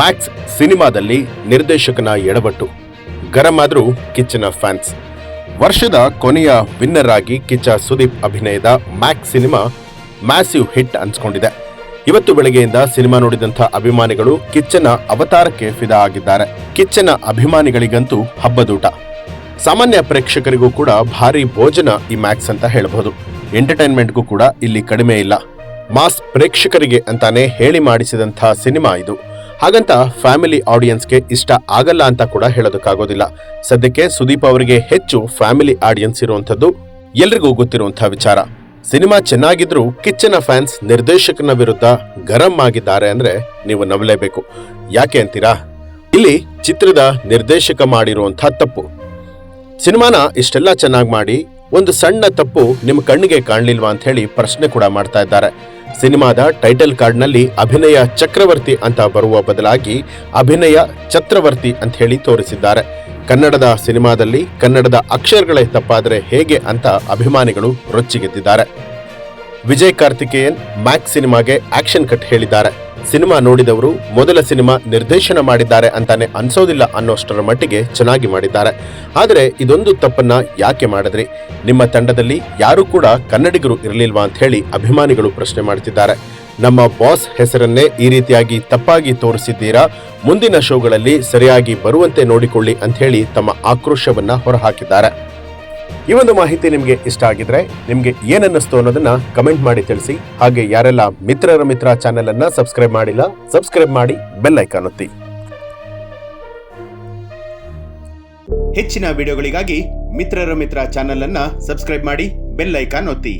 Max ಸಿನಿಮಾದಲ್ಲಿ ನಿರ್ದೇಶಕನ ಎಡಬಟ್ಟು ಗರಂ ಆದರೂ ಕಿಚ್ಚನ fans ವರ್ಷದ ಕೊನೆಯ ವಿನ್ನರ್ ಆಗಿ ಕಿಚ್ಚ ಸುದೀಪ್ ಅಭಿನಯದ ಮ್ಯಾಕ್ಸ್ ಸಿನಿಮಾ ಮ್ಯಾಸಿವ್ ಹಿಟ್ ಅನ್ಸ್ಕೊಂಡಿದೆ. ಇವತ್ತು ಬೆಳಗ್ಗೆಯಿಂದ ಸಿನಿಮಾ ನೋಡಿದಂಥ ಅಭಿಮಾನಿಗಳು ಕಿಚ್ಚನ ಅವತಾರಕ್ಕೆ ಫಿದಾ ಆಗಿದ್ದಾರೆ. ಕಿಚ್ಚನ ಅಭಿಮಾನಿಗಳಿಗಂತೂ ಹಬ್ಬದೂಟ. ಸಾಮಾನ್ಯ ಪ್ರೇಕ್ಷಕರಿಗೂ ಕೂಡ ಭಾರಿ ಭೋಜನ ಈ ಮ್ಯಾಕ್ಸ್ ಅಂತ ಹೇಳಬಹುದು ಎಂಟರ್ಟೈನ್ಮೆಂಟ್ಗೂ ಕೂಡ ಇಲ್ಲಿ ಕಡಿಮೆ ಇಲ್ಲ. ಮಾಸ್ ಪ್ರೇಕ್ಷಕರಿಗೆ ಅಂತಾನೆ ಹೇಳಿ ಮಾಡಿಸಿದಂಥ ಸಿನಿಮಾ ಇದು. ಹಾಗಂತ ಫ್ಯಾಮಿಲಿ ಆಡಿಯನ್ಸ್ಗೆ ಇಷ್ಟ ಆಗಲ್ಲ ಅಂತ ಕೂಡ ಹೇಳೋದಕ್ಕಾಗೋದಿಲ್ಲ. ಸದ್ಯಕ್ಕೆ ಸುದೀಪ್ ಅವರಿಗೆ ಹೆಚ್ಚು ಫ್ಯಾಮಿಲಿ ಆಡಿಯನ್ಸ್ ಇರುವಂಥದ್ದು ಎಲ್ರಿಗೂ ಗೊತ್ತಿರುವಂತಹ ವಿಚಾರ. ಸಿನಿಮಾ ಚೆನ್ನಾಗಿದ್ರೂ ಕಿಚ್ಚನ ಫ್ಯಾನ್ಸ್ ನಿರ್ದೇಶಕನ ವಿರುದ್ಧ ಗರಂ ಆಗಿದ್ದಾರೆ ಅಂದ್ರೆ ನೀವು ನಂಬಲೇಬೇಕು ಯಾಕೆ ಅಂತೀರಾ? ಇಲ್ಲಿ ಚಿತ್ರದ ನಿರ್ದೇಶಕ ಮಾಡಿರುವಂತಹ ತಪ್ಪು. ಸಿನಿಮಾನ ಇಷ್ಟೆಲ್ಲ ಚೆನ್ನಾಗಿ ಮಾಡಿ ಒಂದು ಸಣ್ಣ ತಪ್ಪು ನಿಮ್ಮ ಕಣ್ಣಿಗೆ ಕಾಣಲಿಲ್ವಾ ಅಂತ ಹೇಳಿ ಪ್ರಶ್ನೆ ಕೂಡ ಮಾಡ್ತಾ ಇದ್ದಾರೆ. ಸಿನಿಮಾದ ಟೈಟಲ್ ಕಾರ್ಡ್ನಲ್ಲಿ ಅಭಿನಯ ಚಕ್ರವರ್ತಿ ಅಂತ ಬರುವ ಬದಲಾಗಿ ಅಭಿನಯ ಛತ್ರವರ್ತಿ ಅಂತ ಹೇಳಿ ತೋರಿಸಿದ್ದಾರೆ. ಕನ್ನಡದ ಸಿನಿಮಾದಲ್ಲಿ ಕನ್ನಡದ ಅಕ್ಷರಗಳೇ ತಪ್ಪಾದರೆ ಹೇಗೆ ಅಂತ ಅಭಿಮಾನಿಗಳು ರೊಚ್ಚಿಗೆದ್ದಿದ್ದಾರೆ. ವಿಜಯ್ ಕಾರ್ತಿಕೇಯನ್ ಮ್ಯಾಕ್ಸ್ ಸಿನಿಮಾಗೆ ಆಕ್ಷನ್ ಕಟ್ ಹೇಳಿದ್ದಾರೆ. ಸಿನಿಮಾ ನೋಡಿದವರು ಮೊದಲ ಸಿನಿಮಾ ನಿರ್ದೇಶನ ಮಾಡಿದ್ದಾರೆ ಅಂತಾನೆ ಅನ್ಸೋದಿಲ್ಲ ಅನ್ನೋಷ್ಟರ ಮಟ್ಟಿಗೆ ಚೆನ್ನಾಗಿ ಮಾಡಿದ್ದಾರೆ. ಆದರೆ ಇದೊಂದು ತಪ್ಪನ್ನ ಯಾಕೆ ಮಾಡಿದ್ರಿ? ನಿಮ್ಮ ತಂಡದಲ್ಲಿ ಯಾರು ಕೂಡ ಕನ್ನಡಿಗರು ಇರಲಿಲ್ವಾ ಅಂತ ಹೇಳಿ ಅಭಿಮಾನಿಗಳು ಪ್ರಶ್ನೆ ಮಾಡ್ತಿದ್ದಾರೆ. ನಮ್ಮ ಬಾಸ್ ಹೆಸರನ್ನೇ ಈ ರೀತಿಯಾಗಿ ತಪ್ಪಾಗಿ ತೋರಿಸಿದ್ದೀರಾ? ಮುಂದಿನ ಶೋಗಳಲ್ಲಿ ಸರಿಯಾಗಿ ಬರುವಂತೆ ನೋಡಿಕೊಳ್ಳಿ ಅಂತ ಹೇಳಿ ತಮ್ಮ ಆಕ್ರೋಶವನ್ನ ಹೊರಹಾಕಿದ್ದಾರೆ. ಈ ಒಂದು ಮಾಹಿತಿ ನಿಮಗೆ ಇಷ್ಟ ಆಗಿದ್ರೆ ನಿಮಗೆ ಏನನ್ನಿಸ್ತು ಅನ್ನೋದನ್ನ ಕಮೆಂಟ್ ಮಾಡಿ ತಿಳಿಸಿ. ಹಾಗೆ ಯಾರೆಲ್ಲ ಮಿತ್ರರ ಮಿತ್ರ ಚಾನೆಲ್ ಅನ್ನ ಸಬ್ಸ್ಕ್ರೈಬ್ ಮಾಡಿಲ್ಲ ಸಬ್ಸ್ಕ್ರೈಬ್ ಮಾಡಿ ಬೆಲ್ ಐಕಾನ್ ಒತ್ತಿ. ಹೆಚ್ಚಿನ ವಿಡಿಯೋಗಳಿಗಾಗಿ ಮಿತ್ರರ ಮಿತ್ರ ಚಾನೆಲ್ ಅನ್ನ ಸಬ್ಸ್ಕ್ರೈಬ್ ಮಾಡಿ ಬೆಲ್ ಐಕಾನ್ ಒತ್ತಿ.